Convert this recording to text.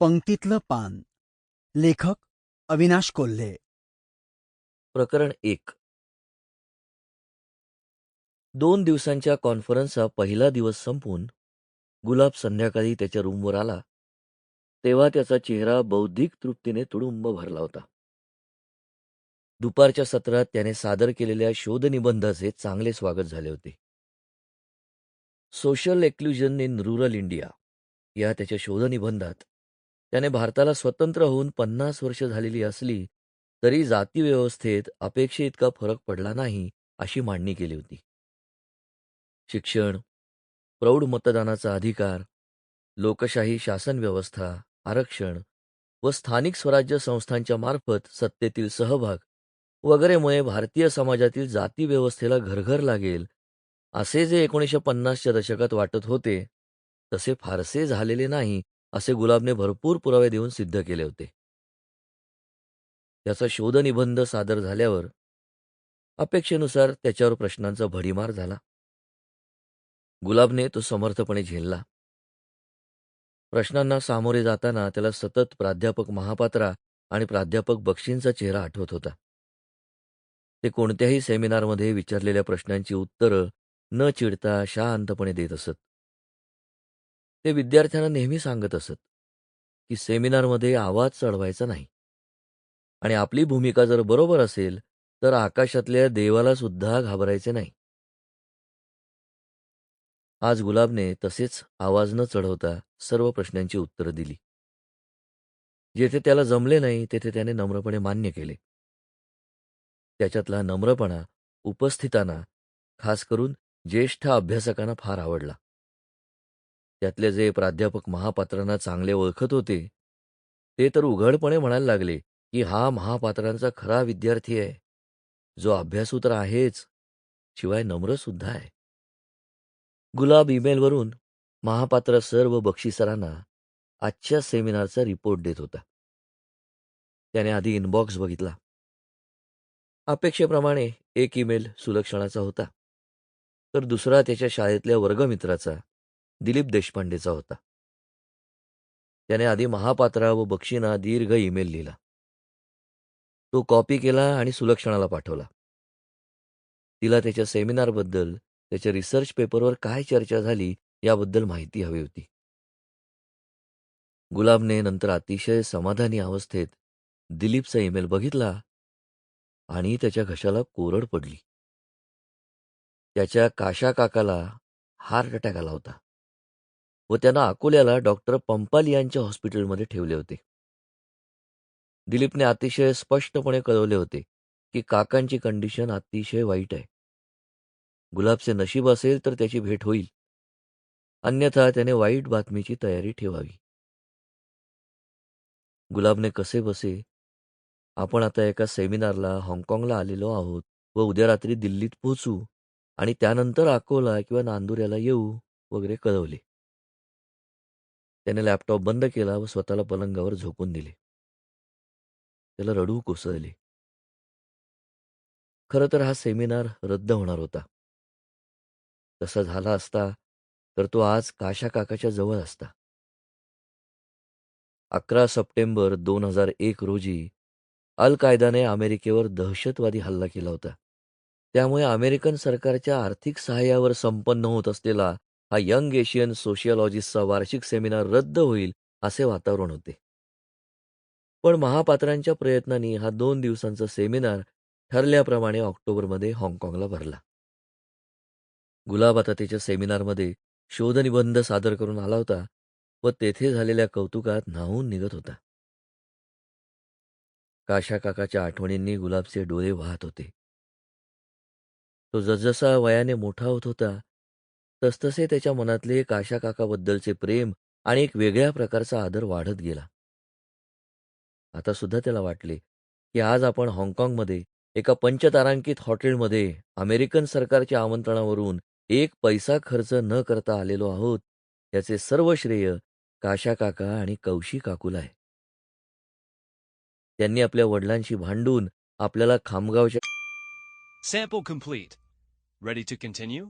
पंक्तीतलं पान. लेखक अविनाश कोल्हे. प्रकरण एक. दोन दिवसांच्या कॉन्फरन्सचा पहिला दिवस संपून गुलाब संध्याकाळी त्याच्या रूमवर आला तेव्हा त्याचा चेहरा बौद्धिक तृप्तीने तुडुंब भरला होता. दुपारच्या सत्रात त्याने सादर केलेल्या शोधनिबंधाचे चांगले स्वागत झाले होते. Social exclusion in rural India या त्याच्या शोधनिबंधात त्याने भारताला स्वतंत्र होऊन पन्नास वर्ष झालेली असली तरी जातीव्यवस्थेत अपेक्षेइतका फरक पडला नाही अशी मांडणी केली होती. शिक्षण प्रौढ मतदानाचा अधिकार लोकशाही शासन व्यवस्था आरक्षण व स्थानिक स्वराज्य संस्थांच्या मार्फत सत्तेतील सहभाग वगैरेमुळे भारतीय समाजातील जाती व्यवस्थेला घरघर लागेल असे जे एकोणीसशे पन्नासच्या दशकात वाटत होते तसे फारसे झालेले नाही असे गुलाबने भरपूर पुरावे देऊन सिद्ध केले होते. त्याचा शोधनिबंध सादर झाल्यावर अपेक्षेनुसार त्याच्यावर प्रश्नांचा भडीमार झाला. गुलाबने तो समर्थपणे झेलला. प्रश्नांना सामोरे जाताना त्याला सतत प्राध्यापक महापात्रा आणि प्राध्यापक बक्षींचा चेहरा आठवत होता. ते कोणत्याही सेमिनारमध्ये विचारलेल्या प्रश्नांची उत्तरं न चिडता शांतपणे देत असत. ते विद्यार्थ्यांना नेहमी सांगत असत की सेमिनारमध्ये आवाज चढवायचा नाही. आणि आपली भूमिका जर बरोबर असेल तर आकाशातल्या देवाला सुद्धा घाबरायचे नाही. आज गुलाबने तसेच आवाज न चढवता सर्व प्रश्नांची उत्तरं दिली. जेथे त्याला जमले नाही तेथे त्याने नम्रपणे मान्य केले. त्याच्यातला नम्रपणा उपस्थितांना खास करून ज्येष्ठ अभ्यासकांना फार आवडला. त्यातले जे प्राध्यापक महापात्रांना चांगले ओळखत होते ते तर उघडपणे म्हणायला लागले की हा महापात्रांचा खरा विद्यार्थी आहे. जो अभ्यासू तर आहेच शिवाय नम्र सुद्धा आहे. गुलाब ईमेलवरून महापात्र सर्व बक्षिसरांना आजच्या सेमिनारचा रिपोर्ट देत होता. त्याने आधी इनबॉक्स बघितला. अपेक्षेप्रमाणे एक ईमेल सुलक्षणाचा होता तर दुसरा त्याच्या शाळेतल्या वर्गमित्राचा. दिलीप देशपांडेचा होता. त्याने आधी महापात्रा व बक्षीना दीर्घ ईमेल लिहिला. तो कॉपी केला आणि सुलक्षणाला पाठवला. तिला त्याच्या सेमिनारबद्दल त्याच्या रिसर्च पेपरवर काय चर्चा झाली याबद्दल माहिती हवी होती. गुलाबने नंतर अतिशय समाधानी अवस्थेत दिलीपचा ईमेल बघितला आणि त्याच्या घशाला कोरड पडली. त्याच्या काशा काकाला हार्ट अटॅक आला होता. व त्यांना अकोल्याला डॉक्टर पंपाली यांच्या हॉस्पिटलमध्ये ठेवले होते. दिलीपने अतिशय स्पष्टपणे कळवले होते की काकांची कंडिशन अतिशय वाईट आहे. गुलाबचे नशीब असेल तर त्याची भेट होईल. अन्यथा त्याने वाईट बातमीची तयारी ठेवावी. गुलाबने कसे बसे? आपण आता एका सेमिनारला हाँगकाँगला आलेलो आहोत व उद्या रात्री दिल्लीत पोहोचू आणि त्यानंतर अकोला किंवा नांदुऱ्याला येऊ वगैरे कळवले. त्याने लॅपटॉप बंद केला व स्वतःला पलंगावर झोपून दिले. त्याला रडू कोसळले. खरं तर हा सेमिनार रद्द होणार होता. तसा झाला असता तर तो आज काशा काकाच्या जवळ असता. अकरा सप्टेंबर दोन हजार एक रोजी अल कायदाने अमेरिकेवर दहशतवादी हल्ला केला होता. त्यामुळे अमेरिकन सरकारच्या आर्थिक सहाय्यावर संपन्न होत असलेला हा यंग एशियन सोशिओलॉजिस्टचा वार्षिक सेमिनार रद्द होईल असे वातावरण होते. पण महापात्रांच्या प्रयत्नांनी हा दोन दिवसांचा सेमिनार ठरल्याप्रमाणे ऑक्टोबरमध्ये हाँगकाँगला भरला. गुलाब आता त्याच्या सेमिनारमध्ये शोधनिबंध सादर करून आला होता व तेथे झालेल्या कौतुकात न्हावून निघत होता. काशा काकाच्या आठवणींनी गुलाबचे डोळे वाहत होते. तो जसजसा वयाने मोठा होत होता तसतसे त्याच्या मनातले काशा काकाबद्दलचे प्रेम आणि एक वेगळ्या प्रकारचा आदर वाढत गेला. आता सुद्धा त्याला वाटले की आज आपण हाँगकाँगमध्ये एका पंचतारांकित हॉटेलमध्ये अमेरिकन सरकारच्या आमंत्रणावरून एक पैसा खर्च न करता आलेलो आहोत याचे सर्व श्रेय काशा काका आणि कौशी काकूला आहे. त्यांनी आपल्या वडिलांशी भांडून आपल्याला खामगावच्या sample complete ready to continue